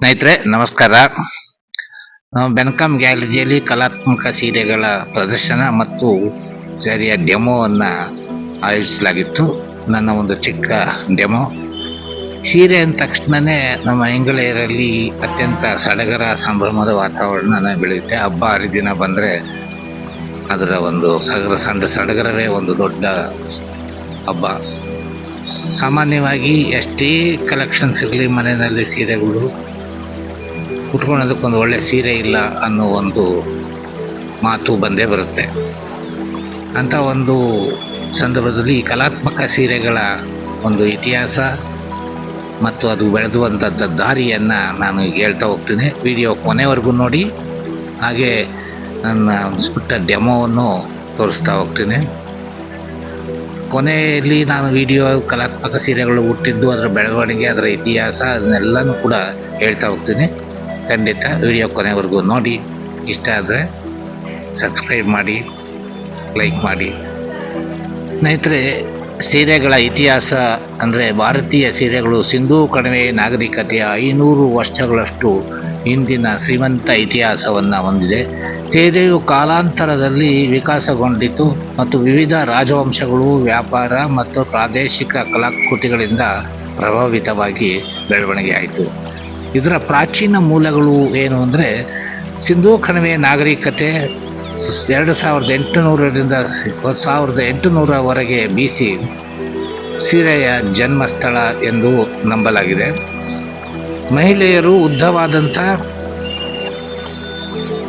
ಸ್ನೇಹಿತರೆ, ನಮಸ್ಕಾರ. ನಾವು ಬೆನ್ಕಾಮ್ ಗ್ಯಾಲರಿಯಲ್ಲಿ ಕಲಾತ್ಮಕ ಸೀರೆಗಳ ಪ್ರದರ್ಶನ ಮತ್ತು ಸರಿಯ ಡೆಮೋವನ್ನು ಆಯೋಜಿಸಲಾಗಿತ್ತು. ನನ್ನ ಒಂದು ಚಿಕ್ಕ ಡೆಮೋ ಸೀರೆ ಅಂದ ತಕ್ಷಣವೇ ನಮ್ಮ ಹೆಂಗಳೆಯರಲ್ಲಿ ಅತ್ಯಂತ ಸಡಗರ ಸಂಭ್ರಮದ ವಾತಾವರಣ ಬೆಳೆಯುತ್ತೆ. ಹಬ್ಬ ಹರಿದಿನ ಬಂದರೆ ಅದರ ಒಂದು ಸಗರ ಸಂಡ ಸಡಗರವೇ ಒಂದು ದೊಡ್ಡ ಹಬ್ಬ. ಸಾಮಾನ್ಯವಾಗಿ ಎಷ್ಟೇ ಕಲೆಕ್ಷನ್ಸ್ ಇರಲಿ ಮನೆಯಲ್ಲಿ ಸೀರೆಗಳು ಉಟ್ಕೊಳ್ಳೋದಕ್ಕೊಂದು ಒಳ್ಳೆ ಸೀರೆ ಇಲ್ಲ ಅನ್ನೋ ಒಂದು ಮಾತು ಬಂದೇ ಬರುತ್ತೆ. ಅಂಥ ಒಂದು ಸಂದರ್ಭದಲ್ಲಿ ಕಲಾತ್ಮಕ ಸೀರೆಗಳ ಒಂದು ಇತಿಹಾಸ ಮತ್ತು ಅದು ಬೆಳೆದುವಂಥದ್ದು ದಾರಿಯನ್ನು ನಾನು ಹೇಳ್ತಾ ಹೋಗ್ತೀನಿ. ವಿಡಿಯೋ ಕೊನೆವರೆಗೂ ನೋಡಿ. ಹಾಗೆ ನನ್ನ ಪುಟ್ಟ ಡೆಮೋವನ್ನು ತೋರಿಸ್ತಾ ಹೋಗ್ತೀನಿ. ಕೊನೆಯಲ್ಲಿ ನಾನು ವಿಡಿಯೋ ಕಲಾತ್ಮಕ ಸೀರೆಗಳು ಹುಟ್ಟಿದ್ದು, ಅದರ ಬೆಳವಣಿಗೆ, ಅದರ ಇತಿಹಾಸ, ಅದನ್ನೆಲ್ಲನೂ ಕೂಡ ಹೇಳ್ತಾ ಹೋಗ್ತೀನಿ. ಖಂಡಿತ ವಿಡಿಯೋ ಕೊನೆವರೆಗೂ ನೋಡಿ. ಇಷ್ಟ ಆದರೆ ಸಬ್ಸ್ಕ್ರೈಬ್ ಮಾಡಿ ಲೈಕ್ ಮಾಡಿ. ಸ್ನೇಹಿತರೆ, ಸೀರೆಗಳ ಇತಿಹಾಸ ಅಂದರೆ ಭಾರತೀಯ ಸೀರೆಗಳು ಸಿಂಧೂ ಕಣಿವೆ ನಾಗರಿಕತೆಯ ಐನೂರು ವರ್ಷಗಳಷ್ಟು ಇಂದಿನ ಶ್ರೀಮಂತ ಇತಿಹಾಸವನ್ನು ಹೊಂದಿದೆ. ಸೀರೆಯು ಕಾಲಾಂತರದಲ್ಲಿ ವಿಕಾಸಗೊಂಡಿತು ಮತ್ತು ವಿವಿಧ ರಾಜವಂಶಗಳು, ವ್ಯಾಪಾರ ಮತ್ತು ಪ್ರಾದೇಶಿಕ ಕಲಾಕೃತಿಗಳಿಂದ ಪ್ರಭಾವಿತವಾಗಿ ಬೆಳವಣಿಗೆ ಆಯಿತು. ಇದರ ಪ್ರಾಚೀನ ಮೂಲಗಳು ಏನು ಅಂದರೆ ಸಿಂಧೂ ಕಣಿವೆ ನಾಗರಿಕತೆ ಎರಡು ಸಾವಿರದ ಎಂಟುನೂರರಿಂದ ಸಾವಿರದ ಎಂಟುನೂರವರೆಗೆ ಬಿ ಸೀರೆಯ ಜನ್ಮಸ್ಥಳ ಎಂದು ನಂಬಲಾಗಿದೆ. ಮಹಿಳೆಯರು ಉದ್ದವಾದಂಥ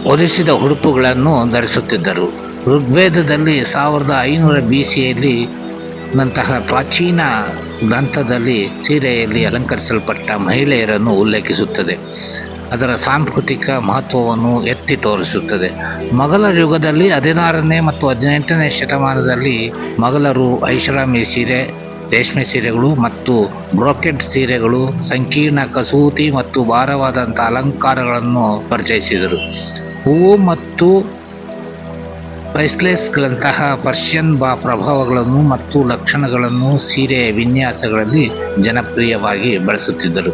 ಒದಿಸಿದ ಉಡುಪುಗಳನ್ನು ಧರಿಸುತ್ತಿದ್ದರು. ಋಗ್ವೇದದಲ್ಲಿ ಸಾವಿರದ ಐನೂರ ಬಿ ಸಿಯಲ್ಲಿ ನಂತಹ ಪ್ರಾಚೀನ ಗ್ರಂಥದಲ್ಲಿ ಸೀರೆಯಲ್ಲಿ ಅಲಂಕರಿಸಲ್ಪಟ್ಟ ಮಹಿಳೆಯರನ್ನು ಉಲ್ಲೇಖಿಸುತ್ತದೆ. ಅದರ ಸಾಂಸ್ಕೃತಿಕ ಮಹತ್ವವನ್ನು ಎತ್ತಿ ತೋರಿಸುತ್ತದೆ. ಮೊಘಲರ ಯುಗದಲ್ಲಿ ಹದಿನಾರನೇ ಮತ್ತು ಹದಿನೆಂಟನೇ ಶತಮಾನದಲ್ಲಿ ಮೊಘಲರು ಐಷಾರಾಮಿ ಸೀರೆ, ರೇಷ್ಮೆ ಸೀರೆಗಳು ಮತ್ತು ಬ್ರೋಕೆಟ್ ಸೀರೆಗಳು, ಸಂಕೀರ್ಣ ಕಸೂತಿ ಮತ್ತು ಭಾರವಾದಂಥ ಅಲಂಕಾರಗಳನ್ನು ಪರಿಚಯಿಸಿದರು. ಹೂವು ಮತ್ತು ಪೈಸ್ಲೆಸ್ಗಳಂತಹ ಪರ್ಷಿಯನ್ ಬಾ ಪ್ರಭಾವಗಳನ್ನು ಮತ್ತು ಲಕ್ಷಣಗಳನ್ನು ಸೀರೆ ವಿನ್ಯಾಸಗಳಲ್ಲಿ ಜನಪ್ರಿಯವಾಗಿ ಬಳಸುತ್ತಿದ್ದರು.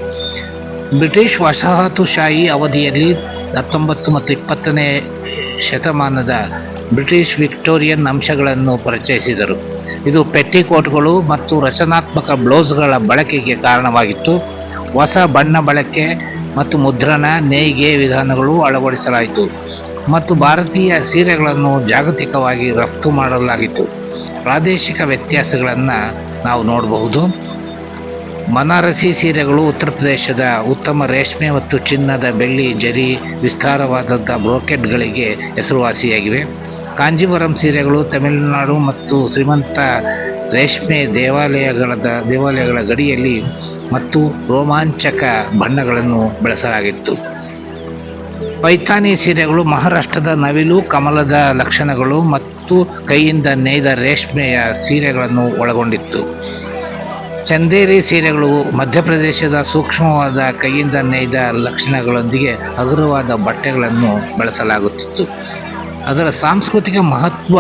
ಬ್ರಿಟಿಷ್ ವಸಾಹತುಶಾಹಿ ಅವಧಿಯಲ್ಲಿ ಹತ್ತೊಂಬತ್ತು ಮತ್ತು ಇಪ್ಪತ್ತನೇ ಶತಮಾನದ ಬ್ರಿಟಿಷ್ ವಿಕ್ಟೋರಿಯನ್ ಅಂಶಗಳನ್ನು ಪರಿಚಯಿಸಿದರು. ಇದು ಪೆಟ್ಟಿಕೋಟ್ಗಳು ಮತ್ತು ರಚನಾತ್ಮಕ ಬ್ಲೌಸ್ಗಳ ಬಳಕೆಗೆ ಕಾರಣವಾಗಿತ್ತು. ಹೊಸ ಬಣ್ಣ ಬಳಕೆ ಮತ್ತು ಮುದ್ರಣ, ನೇಯ್ಗೆ ವಿಧಾನಗಳು ಅಳವಡಿಸಲಾಯಿತು. ಮತ್ತು ಭಾರತೀಯ ಸೀರೆಗಳನ್ನು ಜಾಗತಿಕವಾಗಿ ರಫ್ತು ಮಾಡಲಾಗಿತ್ತು. ಪ್ರಾದೇಶಿಕ ವ್ಯತ್ಯಾಸಗಳನ್ನು ನಾವು ನೋಡಬಹುದು. ಮನಾರಸಿ ಸೀರೆಗಳು ಉತ್ತರ ಪ್ರದೇಶದ ಉತ್ತಮ ರೇಷ್ಮೆ ಮತ್ತು ಚಿನ್ನದ ಬೆಳ್ಳಿ ಜರಿ ವಿಸ್ತಾರವಾದಂಥ ಬ್ರೋಕೆಟ್ಗಳಿಗೆ ಹೆಸರುವಾಸಿಯಾಗಿವೆ. ಕಾಂಜೀವರಂ ಸೀರೆಗಳು ತಮಿಳುನಾಡು ಮತ್ತು ಶ್ರೀಮಂತ ರೇಷ್ಮೆ ದೇವಾಲಯಗಳ ದೇವಾಲಯಗಳ ಗಡಿಯಲ್ಲಿ ಮತ್ತು ರೋಮಾಂಚಕ ಬಣ್ಣಗಳನ್ನು ಬಳಸಲಾಗಿತ್ತು. ಪೈಥಾನಿ ಸೀರೆಗಳು ಮಹಾರಾಷ್ಟ್ರದ ನವಿಲು, ಕಮಲದ ಲಕ್ಷಣಗಳು ಮತ್ತು ಕೈಯಿಂದ ನೇಯ್ದ ರೇಷ್ಮೆಯ ಸೀರೆಗಳನ್ನು ಒಳಗೊಂಡಿತ್ತು. ಚಂದೇರಿ ಸೀರೆಗಳು ಮಧ್ಯಪ್ರದೇಶದ ಸೂಕ್ಷ್ಮವಾದ ಕೈಯಿಂದ ನೇಯ್ದ ಲಕ್ಷಣಗಳೊಂದಿಗೆ ಹಗುರವಾದ ಬಟ್ಟೆಗಳನ್ನು ಬಳಸಲಾಗುತ್ತಿತ್ತು. ಅದರ ಸಾಂಸ್ಕೃತಿಕ ಮಹತ್ವ,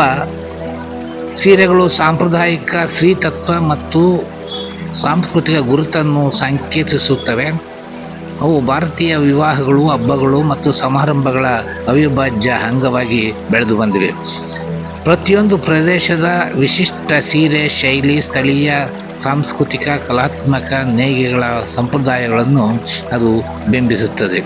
ಸೀರೆಗಳು ಸಾಂಪ್ರದಾಯಿಕ ಸ್ತ್ರೀತತ್ವ ಮತ್ತು ಸಾಂಸ್ಕೃತಿಕ ಗುರುತನ್ನು ಸಂಕೇತಿಸುತ್ತವೆ. ಅವು ಭಾರತೀಯ ವಿವಾಹಗಳು, ಹಬ್ಬಗಳು ಮತ್ತು ಸಮಾರಂಭಗಳ ಅವಿಭಾಜ್ಯ ಅಂಗವಾಗಿ ಬೆಳೆದು ಬಂದಿವೆ. ಪ್ರತಿಯೊಂದು ಪ್ರದೇಶದ ವಿಶಿಷ್ಟ ಸೀರೆ, ಶೈಲಿ, ಸ್ಥಳೀಯ ಸಾಂಸ್ಕೃತಿಕ, ಕಲಾತ್ಮಕ ನೇಯ್ಗೆಗಳ ಸಂಪ್ರದಾಯಗಳನ್ನು ಅದು ಬಿಂಬಿಸುತ್ತದೆ.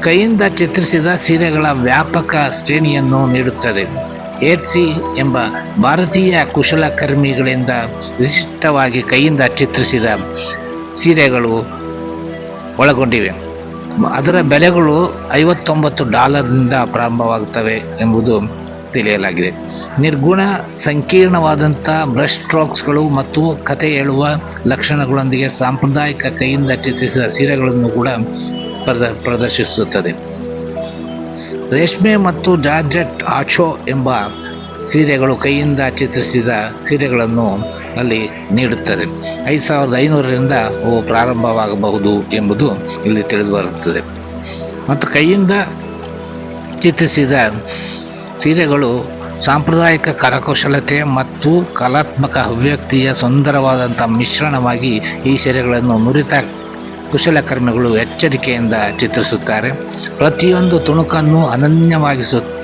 ಕೈಯಿಂದ ಚಿತ್ರಿಸಿದ ಸೀರೆಗಳ ವ್ಯಾಪಕ ಶ್ರೇಣಿಯನ್ನು ನೀಡುತ್ತದೆ. ಏಟ್ಸಿ ಎಂಬ ಭಾರತೀಯ ಕುಶಲಕರ್ಮಿಗಳಿಂದ ವಿಶಿಷ್ಟವಾಗಿ ಕೈಯಿಂದ ಚಿತ್ರಿಸಿದ ಸೀರೆಗಳು ಒಳಗೊಂಡಿವೆ. ಅದರ ಬೆಲೆಗಳು ಐವತ್ತೊಂಬತ್ತು ಡಾಲರ್ನಿಂದ ಪ್ರಾರಂಭವಾಗುತ್ತವೆ ಎಂಬುದು ತಿಳಿಯಲಾಗಿದೆ. ನಿರ್ಗುಣ, ಸಂಕೀರ್ಣವಾದಂಥ ಬ್ರಷ್ ಸ್ಟ್ರೋಕ್ಸ್ಗಳು ಮತ್ತು ಕತೆ ಹೇಳುವ ಲಕ್ಷಣಗಳೊಂದಿಗೆ ಸಾಂಪ್ರದಾಯಿಕ ಕೈಯಿಂದ ಚಿತ್ರಿಸಿದ ಸೀರೆಗಳನ್ನು ಕೂಡ ಪ್ರದ, ಪ್ರದರ್ಶಿಸುತ್ತದೆ. ರೇಷ್ಮೆ ಮತ್ತು ಜಾರ್ಜೆಟ್ ಆಚೋ ಎಂಬ ಸೀರೆಗಳು ಕೈಯಿಂದ ಚಿತ್ರಿಸಿದ ಸೀರೆಗಳನ್ನು ಅಲ್ಲಿ ನೀಡುತ್ತದೆ. ಐದು ಸಾವಿರದ ಐನೂರರಿಂದ ಅವು ಪ್ರಾರಂಭವಾಗಬಹುದು ಎಂಬುದು ಇಲ್ಲಿ ತಿಳಿದು ಬರುತ್ತದೆ. ಮತ್ತು ಕೈಯಿಂದ ಚಿತ್ರಿಸಿದ ಸೀರೆಗಳು ಸಾಂಪ್ರದಾಯಿಕ ಕರಕುಶಲತೆ ಮತ್ತು ಕಲಾತ್ಮಕ ಅಭಿವ್ಯಕ್ತಿಯ ಸುಂದರವಾದಂಥ ಮಿಶ್ರಣವಾಗಿ ಈ ಸೀರೆಗಳನ್ನು ನುರಿತ ಕುಶಲಕರ್ಮಿಗಳು ಎಚ್ಚರಿಕೆಯಿಂದ ಚಿತ್ರಿಸುತ್ತಾರೆ. ಪ್ರತಿಯೊಂದು ತುಣುಕನ್ನು ಅನನ್ಯವಾಗಿಸುತ್ತಾ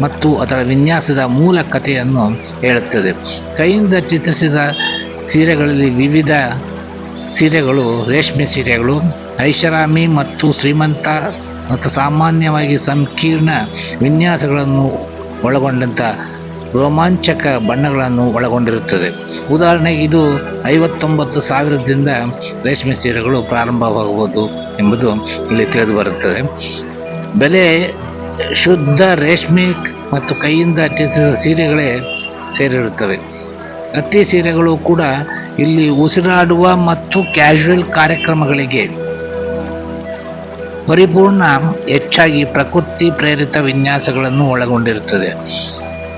ಮತ್ತು ಅದರ ವಿನ್ಯಾಸದ ಮೂಲ ಕಥೆಯನ್ನು ಹೇಳುತ್ತದೆ. ಕೈಯಿಂದ ಚಿತ್ರಿಸಿದ ಸೀರೆಗಳಲ್ಲಿ ವಿವಿಧ ಸೀರೆಗಳು, ರೇಷ್ಮೆ ಸೀರೆಗಳು, ಐಷಾರಾಮಿ ಮತ್ತು ಶ್ರೀಮಂತ ಮತ್ತು ಸಾಮಾನ್ಯವಾಗಿ ಸಂಕೀರ್ಣ ವಿನ್ಯಾಸಗಳನ್ನು ಒಳಗೊಂಡಂಥ ರೋಮಾಂಚಕ ಬಣ್ಣಗಳನ್ನು ಒಳಗೊಂಡಿರುತ್ತದೆ. ಉದಾಹರಣೆಗೆ ಇದು ಐವತ್ತೊಂಬತ್ತು ಸಾವಿರದಿಂದ ರೇಷ್ಮೆ ಸೀರೆಗಳು ಪ್ರಾರಂಭವಾಗಬಹುದು ಎಂಬುದು ಇಲ್ಲಿ ತಿಳಿದು ಬರುತ್ತದೆ. ಬೆಲೆ ಶುದ್ಧ ರೇಷ್ಮೆ ಮತ್ತು ಕೈಯಿಂದ ಚಿತ್ರಿಸಿದ ಸೀರೆಗಳೇ ಸೇರಿರುತ್ತವೆ. ಹತ್ತಿ ಸೀರೆಗಳು ಕೂಡ ಇಲ್ಲಿ ಉಸಿರಾಡುವ ಮತ್ತು ಕ್ಯಾಶುವಲ್ ಕಾರ್ಯಕ್ರಮಗಳಿಗೆ ಪರಿಪೂರ್ಣ, ಹೆಚ್ಚಾಗಿ ಪ್ರಕೃತಿ ಪ್ರೇರಿತ ವಿನ್ಯಾಸಗಳನ್ನು ಒಳಗೊಂಡಿರುತ್ತದೆ.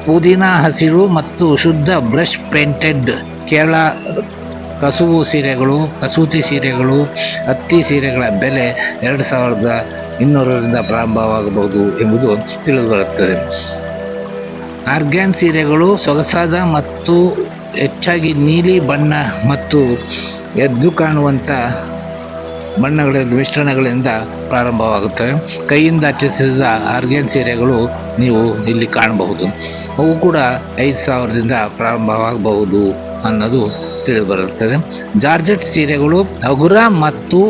ಪುದೀನ ಹಸಿರು ಮತ್ತು ಶುದ್ಧ ಬ್ರಷ್ ಪೇಂಟೆಡ್ ಕೇರಳ ಕಸುವು ಸೀರೆಗಳು, ಕಸೂತಿ ಸೀರೆಗಳು ಹತ್ತಿ ಸೀರೆಗಳ ಬೆಲೆ ಎರಡು ಸಾವಿರದ ಇನ್ನೂರರಿಂದ ಪ್ರಾರಂಭವಾಗಬಹುದು ಎಂಬುದು ತಿಳಿದುಬರುತ್ತದೆ ಆರ್ಗ್ಯಾನ್ ಸೀರೆಗಳು ಸೊಗಸಾದ ಮತ್ತು ಹೆಚ್ಚಾಗಿ ನೀಲಿ ಬಣ್ಣ ಮತ್ತು ಎದ್ದು ಕಾಣುವಂಥ ಬಣ್ಣಗಳ ಮಿಶ್ರಣಗಳಿಂದ ಪ್ರಾರಂಭವಾಗುತ್ತವೆ. ಕೈಯಿಂದ ಚಿತ್ರಿಸಿದ ಆರ್ಗ್ಯಾನ್ ಸೀರೆಗಳು ನೀವು ಇಲ್ಲಿ ಕಾಣಬಹುದು. ಅವು ಕೂಡ ಐದು ಸಾವಿರದಿಂದ ಪ್ರಾರಂಭವಾಗಬಹುದು ಅನ್ನೋದು ತಿಳಿದುಬರುತ್ತದೆ ಜಾರ್ಜೆಟ್ ಸೀರೆಗಳು ಹಗುರ ಮತ್ತು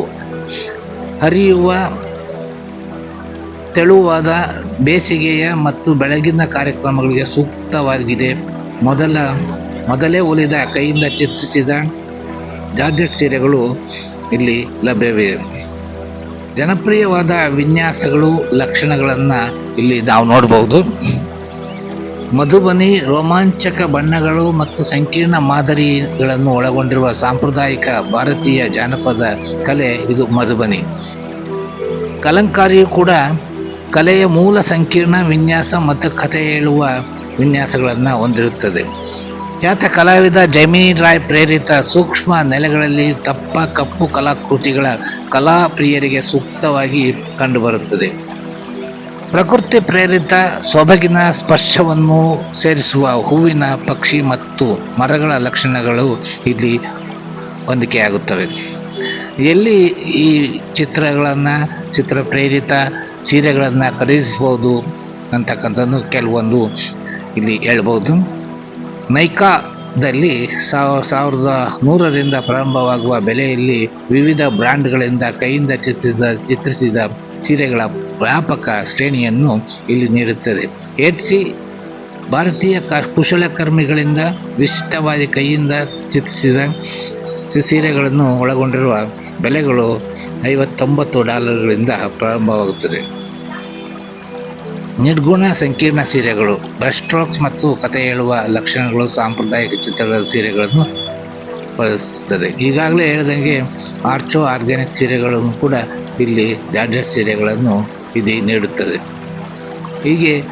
ಹರಿಯುವ ತೆಳುವಾದ ಬೇಸಿಗೆಯ ಮತ್ತು ಬೆಳಗಿನ ಕಾರ್ಯಕ್ರಮಗಳಿಗೆ ಸೂಕ್ತವಾಗಿದೆ. ಮೊದಲ, ಮೊದಲೇ ಒಲಿದ ಕೈಯಿಂದ ಚಿತ್ರಿಸಿದ ಜಾರ್ಜೆಟ್ ಸೀರೆಗಳು ಇಲ್ಲಿ ಲಭ್ಯವಿದೆ ಜನಪ್ರಿಯವಾದ ವಿನ್ಯಾಸಗಳು, ಲಕ್ಷಣಗಳನ್ನು ಇಲ್ಲಿ ನಾವು ನೋಡಬಹುದು ಮಧುಬನಿ, ರೋಮಾಂಚಕ ಬಣ್ಣಗಳು ಮತ್ತು ಸಂಕೀರ್ಣ ಮಾದರಿಗಳನ್ನು ಒಳಗೊಂಡಿರುವ ಸಾಂಪ್ರದಾಯಿಕ ಭಾರತೀಯ ಜಾನಪದ ಕಲೆ ಇದು ಮಧುಬನಿ. ಕಲಂಕಾರಿಯು ಕೂಡ ಕಲೆಯ ಮೂಲ ಸಂಕೀರ್ಣ ವಿನ್ಯಾಸ ಮತ್ತು ಕಥೆ ಹೇಳುವ ವಿನ್ಯಾಸಗಳನ್ನು ಹೊಂದಿರುತ್ತದೆ. ಖ್ಯಾತ ಕಲಾವಿದ ಜೈಮಿನಿ ರಾಯ್ ಪ್ರೇರಿತ ಸೂಕ್ಷ್ಮ ನೆಲೆಗಳಲ್ಲಿ ತಪ್ಪ ಕಪ್ಪು ಕಲಾಕೃತಿಗಳ ಕಲಾ ಪ್ರಿಯರಿಗೆ ಸೂಕ್ತವಾಗಿ ಕಂಡುಬರುತ್ತದೆ. ಪ್ರಕೃತಿ ಪ್ರೇರಿತ ಸೊಬಗಿನ ಸ್ಪರ್ಶವನ್ನು ಸೇರಿಸುವ ಹೂವಿನ ಪಕ್ಷಿ ಮತ್ತು ಮರಗಳ ಲಕ್ಷಣಗಳು ಇಲ್ಲಿ ಹೊಂದಿಕೆಯಾಗುತ್ತವೆ. ಎಲ್ಲಿ ಈ ಚಿತ್ರಗಳನ್ನು ಚಿತ್ರ ಪ್ರೇರಿತ ಸೀರೆಗಳನ್ನು ಖರೀದಿಸ್ಬೋದು ಅಂತಕ್ಕಂಥದ್ದು ಕೆಲವೊಂದು ಇಲ್ಲಿ ಹೇಳ್ಬೋದು. ನೈಕಾದಲ್ಲಿ ಸಾವ ಸಾವಿರದ ನೂರರಿಂದ ಪ್ರಾರಂಭವಾಗುವ ಬೆಲೆಯಲ್ಲಿ ವಿವಿಧ ಬ್ರ್ಯಾಂಡ್ಗಳಿಂದ ಕೈಯಿಂದ ಚಿತ್ರಿಸಿದ ಚಿತ್ರಿಸಿದ ಸೀರೆಗಳ ವ್ಯಾಪಕ ಶ್ರೇಣಿಯನ್ನು ಇಲ್ಲಿ ನೀಡುತ್ತದೆ. ಎಟ್ಸಿ ಭಾರತೀಯ ಕ ಕುಶಲಕರ್ಮಿಗಳಿಂದ ವಿಶಿಷ್ಟವಾದ ಕೈಯಿಂದ ಚಿತ್ರಿಸಿದ ಸೀರೆಗಳನ್ನು ಒಳಗೊಂಡಿರುವ ಬೆಲೆಗಳು ಐವತ್ತೊಂಬತ್ತು ಡಾಲರ್ಗಳಿಂದ ಪ್ರಾರಂಭವಾಗುತ್ತದೆ. ನಿರ್ಗುಣ ಸಂಕೀರ್ಣ ಸೀರೆಗಳು ಬ್ರಷ್ ಸ್ಟ್ರೋಕ್ಸ್ ಮತ್ತು ಕಥೆ ಹೇಳುವ ಲಕ್ಷಣಗಳು ಸಾಂಪ್ರದಾಯಿಕ ಚಿತ್ರಗಳ ಸೀರೆಗಳನ್ನು ಬಳಸುತ್ತದೆ ಈಗಾಗಲೇ ಹೇಳಿದಂಗೆ, ಆರ್ಚೋ ಆರ್ಗ್ಯಾನಿಕ್ ಸೀರೆಗಳನ್ನು ಕೂಡ ಇಲ್ಲಿ ಜಾರ್ಜೆಟ್ ಸೀರೆಗಳನ್ನು ಇದು ನೀಡುತ್ತದೆ. ಹೀಗೆ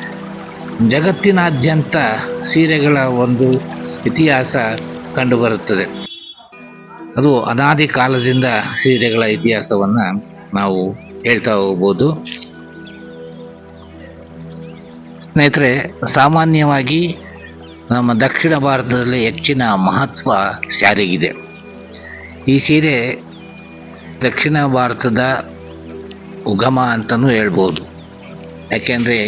ಜಗತ್ತಿನಾದ್ಯಂತ ಸೀರೆಗಳ ಒಂದು ಇತಿಹಾಸ ಕಂಡುಬರುತ್ತದೆ. ಅದು ಅನಾದಿ ಕಾಲದಿಂದ ಸೀರೆಗಳ ಇತಿಹಾಸವನ್ನು ನಾವು ಹೇಳ್ತಾ ಹೋಗ್ಬೋದು. ಸ್ನೇಹಿತರೆ, ಸಾಮಾನ್ಯವಾಗಿ ನಮ್ಮ ದಕ್ಷಿಣ ಭಾರತದಲ್ಲಿ ಹೆಚ್ಚಿನ ಮಹತ್ವ ಸ್ಯಾರಿಗಿದೆ. ಈ ಸೀರೆ ದಕ್ಷಿಣ ಭಾರತದ ಉಗಮ ಅಂತಲೂ ಹೇಳ್ಬೋದು. ಯಾಕೆಂದರೆ,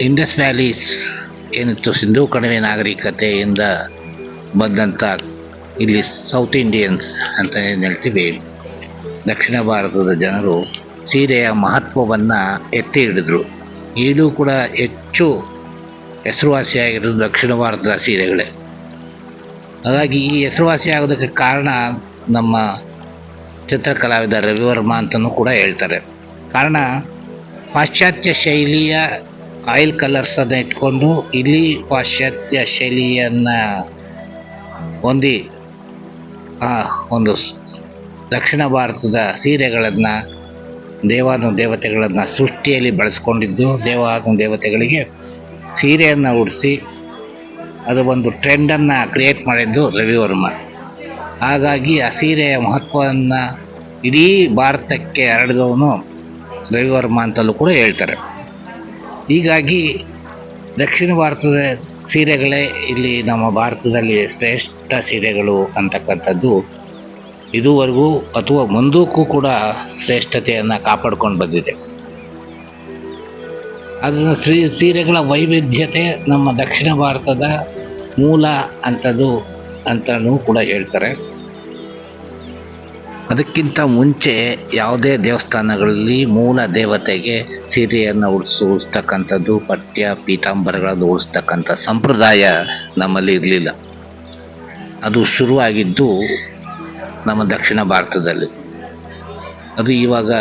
ಇಂಡಸ್ ವ್ಯಾಲೀಸ್ ಏನಿತ್ತು ಸಿಂಧೂ ಕಣಿವೆ ನಾಗರಿಕತೆಯಿಂದ ಬಂದಂಥ ಇಲ್ಲಿ ಸೌತ್ ಇಂಡಿಯನ್ಸ್ ಅಂತ ಏನು ಹೇಳ್ತೀವಿ, ದಕ್ಷಿಣ ಭಾರತದ ಜನರು ಸೀರೆಯ ಮಹತ್ವವನ್ನು ಎತ್ತಿ ಹಿಡಿದ್ರು. ಈಗಲೂ ಕೂಡ ಹೆಚ್ಚು ಹೆಸರುವಾಸಿಯಾಗಿರೋದು ದಕ್ಷಿಣ ಭಾರತದ ಸೀರೆಗಳೇ. ಹಾಗಾಗಿ ಈ ಹೆಸರುವಾಸಿ ಆಗೋದಕ್ಕೆ ಕಾರಣ ನಮ್ಮ ಚಿತ್ರಕಲಾವಿದ ರವಿವರ್ಮ ಅಂತಲೂ ಕೂಡ ಹೇಳ್ತಾರೆ. ಕಾರಣ, ಪಾಶ್ಚಾತ್ಯ ಶೈಲಿಯ ಆಯಿಲ್ ಕಲರ್ಸನ್ನು ಇಟ್ಕೊಂಡು ಇಲ್ಲಿ ಪಾಶ್ಚಾತ್ಯ ಶೈಲಿಯನ್ನು ಹೊಂದಿ ಆ ಒಂದು ದಕ್ಷಿಣ ಭಾರತದ ಸೀರೆಗಳನ್ನು, ದೇವಾನು ದೇವತೆಗಳನ್ನು ಸೃಷ್ಟಿಯಲ್ಲಿ ಬಳಸ್ಕೊಂಡಿದ್ದು, ದೇವಾನು ದೇವತೆಗಳಿಗೆ ಸೀರೆಯನ್ನು ಉಡಿಸಿ, ಅದು ಒಂದು ಟ್ರೆಂಡನ್ನು ಕ್ರಿಯೇಟ್ ಮಾಡಿದ್ದು ರವಿವರ್ಮ. ಹಾಗಾಗಿ ಆ ಸೀರೆಯ ಮಹತ್ವವನ್ನು ಇಡೀ ಭಾರತಕ್ಕೆ ಹರಡಿದವನು ರವಿವರ್ಮ ಅಂತಲೂ ಕೂಡ ಹೇಳ್ತಾರೆ. ಹೀಗಾಗಿ ದಕ್ಷಿಣ ಭಾರತದ ಸೀರೆಗಳೇ ಇಲ್ಲಿ ನಮ್ಮ ಭಾರತದಲ್ಲಿ ಶ್ರೇಷ್ಠ ಸೀರೆಗಳು ಅಂತಕ್ಕಂಥದ್ದು. ಇದುವರೆಗೂ ಅಥವಾ ಮುಂದಕ್ಕೂ ಕೂಡ ಶ್ರೇಷ್ಠತೆಯನ್ನು ಕಾಪಾಡ್ಕೊಂಡು ಬಂದಿದೆ. ಅದನ್ನು ಶ್ರೀ, ಸೀರೆಗಳ ವೈವಿಧ್ಯತೆ ನಮ್ಮ ದಕ್ಷಿಣ ಭಾರತದ ಮೂಲ ಅಂಥದ್ದು ಅಂತಲೂ ಕೂಡ ಹೇಳ್ತಾರೆ. ಅದಕ್ಕಿಂತ ಮುಂಚೆ ಯಾವುದೇ ದೇವಸ್ಥಾನಗಳಲ್ಲಿ ಮೂಲ ದೇವತೆಗೆ ಸೀರೆಯನ್ನು ಉಡಿಸು, ಉಡಿಸ್ತಕ್ಕಂಥದ್ದು, ಪಠ್ಯ ಪೀತಾಂಬರಗಳನ್ನು ಉಡಿಸ್ತಕ್ಕಂಥ ಸಂಪ್ರದಾಯ ನಮ್ಮಲ್ಲಿ ಇರಲಿಲ್ಲ. ಅದು ಶುರುವಾಗಿದ್ದು ನಮ್ಮ ದಕ್ಷಿಣ ಭಾರತದಲ್ಲಿ. ಅದು ಇವಾಗ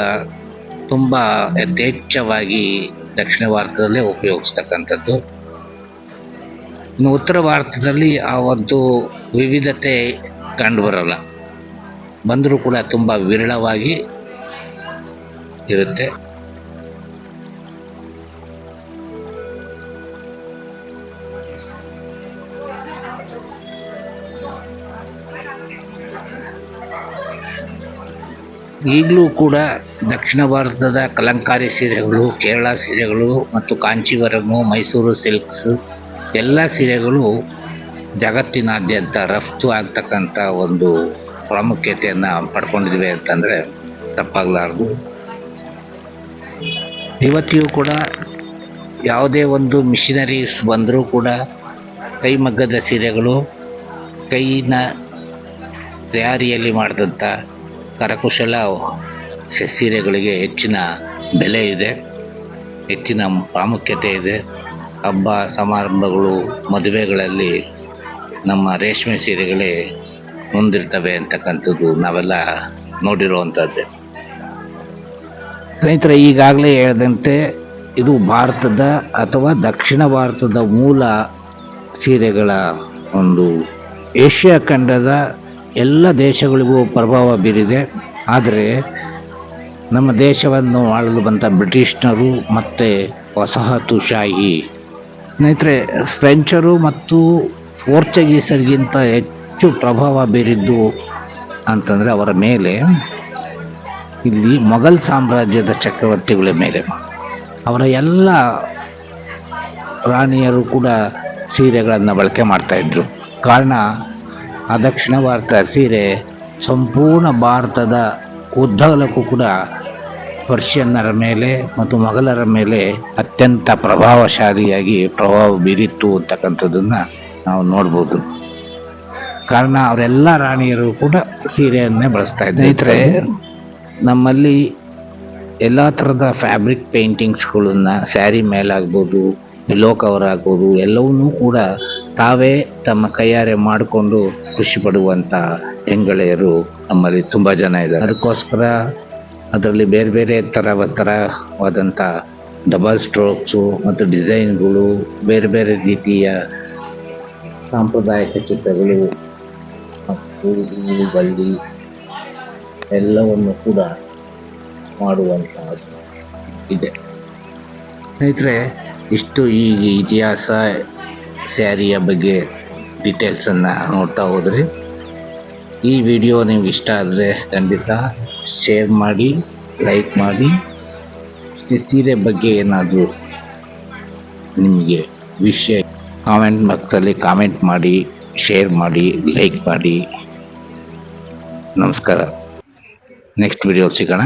ತುಂಬ ಯಥೇಚ್ಛವಾಗಿ ದಕ್ಷಿಣ ಭಾರತದಲ್ಲೇ ಉಪಯೋಗಿಸ್ತಕ್ಕಂಥದ್ದು. ಇನ್ನು ಉತ್ತರ ಭಾರತದಲ್ಲಿ ಆ ಒಂದು ವಿವಿಧತೆ ಕಂಡುಬರಲ್ಲ ಬಂದರೂ ಕೂಡ ತುಂಬ ವಿರಳವಾಗಿ ಇರುತ್ತೆ. ಈಗಲೂ ಕೂಡ ದಕ್ಷಿಣ ಭಾರತದ ಕಲಂಕಾರಿ ಸೀರೆಗಳು, ಕೇರಳ ಸೀರೆಗಳು ಮತ್ತು ಕಾಂಚೀವರಮು ಮೈಸೂರು ಸಿಲ್ಕ್ಸ್ ಎಲ್ಲ ಸೀರೆಗಳು ಜಗತ್ತಿನಾದ್ಯಂತ ರಫ್ತು ಆಗ್ತಕ್ಕಂಥ ಒಂದು ಪ್ರಾಮುಖ್ಯತೆಯನ್ನು ಪಡ್ಕೊಂಡಿದ್ವಿ ಅಂತಂದರೆ ತಪ್ಪಾಗಲಾರ್ದು. ಇವತ್ತಿಗೂ ಕೂಡ ಯಾವುದೇ ಒಂದು ಮಿಷಿನರೀಸ್ ಬಂದರೂ ಕೂಡ ಕೈಮಗ್ಗದ ಸೀರೆಗಳು, ಕೈನ ತಯಾರಿಯಲ್ಲಿ ಮಾಡಿದಂಥ ಕರಕುಶಲ ಸೀರೆಗಳಿಗೆ ಹೆಚ್ಚಿನ ಬೆಲೆ ಇದೆ, ಹೆಚ್ಚಿನ ಪ್ರಾಮುಖ್ಯತೆ ಇದೆ. ಹಬ್ಬ, ಸಮಾರಂಭಗಳು, ಮದುವೆಗಳಲ್ಲಿ ನಮ್ಮ ರೇಷ್ಮೆ ಸೀರೆಗಳೇ ಮುಂದಿರ್ತವೆ ಅಂತಕ್ಕಂಥದ್ದು ನಾವೆಲ್ಲ ನೋಡಿರುವಂಥದ್ದೇ. ಸ್ನೇಹಿತರೆ, ಈಗಾಗಲೇ ಹೇಳಿದಂತೆ ಇದು ಭಾರತದ ಅಥವಾ ದಕ್ಷಿಣ ಭಾರತದ ಮೂಲ ಸೀರೆಗಳ ಒಂದು ಏಷ್ಯಾ ಖಂಡದ ಎಲ್ಲ ದೇಶಗಳಿಗೂ ಪ್ರಭಾವ ಬೀರಿದೆ. ಆದರೆ ನಮ್ಮ ದೇಶವನ್ನು ಆಳಲು ಬಂದ ಬ್ರಿಟಿಷ್ನರು ಮತ್ತು ವಸಾಹತುಶಾಹಿ. ಸ್ನೇಹಿತರೆ, ಫ್ರೆಂಚರು ಮತ್ತು ಪೋರ್ಚುಗೀಸರಿಗಿಂತ ಹೆಚ್ಚು ಪ್ರಭಾವ ಬೀರಿದ್ದು ಅಂತಂದರೆ ಅವರ ಮೇಲೆ, ಇಲ್ಲಿ ಮೊಘಲ್ ಸಾಮ್ರಾಜ್ಯದ ಚಕ್ರವರ್ತಿಗಳ ಮೇಲೆ. ಅವರ ಎಲ್ಲ ರಾಣಿಯರು ಕೂಡ ಸೀರೆಗಳನ್ನು ಬಳಕೆ ಮಾಡ್ತಾಯಿದ್ರು ಕಾರಣ, ಆ ದಕ್ಷಿಣ ಭಾರತ ಸೀರೆ ಸಂಪೂರ್ಣ ಭಾರತದ ಉದ್ದಗಲಕ್ಕೂ ಕೂಡ ಪರ್ಷಿಯನ್ನರ ಮೇಲೆ ಮತ್ತು ಮೊಘಲರ ಮೇಲೆ ಅತ್ಯಂತ ಪ್ರಭಾವಶಾಲಿಯಾಗಿ ಪ್ರಭಾವ ಬೀರಿತ್ತು ಅಂತಕ್ಕಂಥದ್ದನ್ನು ನಾವು ನೋಡ್ಬೋದು. ಕಾರಣ ಅವರೆಲ್ಲ ರಾಣಿಯರು ಕೂಡ ಸೀರೆಯನ್ನೇ ಬಳಸ್ತಾ ಇದ್ದಾರೆ. ನಮ್ಮಲ್ಲಿ ಎಲ್ಲ ಥರದ ಫ್ಯಾಬ್ರಿಕ್ ಪೇಂಟಿಂಗ್ಸ್ಗಳನ್ನು ಸ್ಯಾರಿ ಮೇಲಾಗ್ಬೋದು ಪಿಲೋ ಕವರ್ ಆಗ್ಬೋದು ಎಲ್ಲವನ್ನೂ ಕೂಡ ತಾವೇ ತಮ್ಮ ಕೈಯಾರೆ ಮಾಡಿಕೊಂಡು ಖುಷಿ ಪಡುವಂಥ ಹೆಂಗಳೆಯರು ನಮ್ಮಲ್ಲಿ ತುಂಬ ಜನ ಇದ್ದಾರೆ. ಅದಕ್ಕೋಸ್ಕರ ಅದರಲ್ಲಿ ಬೇರೆ ಬೇರೆ ಥರ ಥರವಾದಂಥ ಡಬಲ್ ಸ್ಟ್ರೋಕ್ಸು ಮತ್ತು ಡಿಸೈನ್ಗಳು ಬೇರೆ ಬೇರೆ ರೀತಿಯ ಸಾಂಪ್ರದಾಯಿಕ ಚಿತ್ರಗಳು ಹೂವು ಬಳ್ಳಿ ಎಲ್ಲವನ್ನು ಕೂಡ ಮಾಡುವಂತಹ ಇದೆ. ಸ್ನೇಹಿತರೆ, ಇಷ್ಟು ಈ ಇತಿಹಾಸ ಸ್ಯಾರಿಯ ಬಗ್ಗೆ ಡೀಟೇಲ್ಸನ್ನು ನೋಡ್ತಾ ಹೋದ್ರಿ. ಈ ವಿಡಿಯೋ ನಿಮ್ಗೆ ಇಷ್ಟ ಆದರೆ ಖಂಡಿತ ಶೇರ್ ಮಾಡಿ ಲೈಕ್ ಮಾಡಿ ಸೀರೆ ಬಗ್ಗೆ ಏನಾದರೂ ನಿಮಗೆ ವಿಷಯ ಕಾಮೆಂಟ್ ಬಾಕ್ಸಲ್ಲಿ ಕಾಮೆಂಟ್ ಮಾಡಿ ಶೇರ್ ಮಾಡಿ ಲೈಕ್ ಮಾಡಿ. ನಮಸ್ಕಾರ. ನೆಕ್ಸ್ಟ್ ವಿಡಿಯೋ ಸಿಗೋಣ.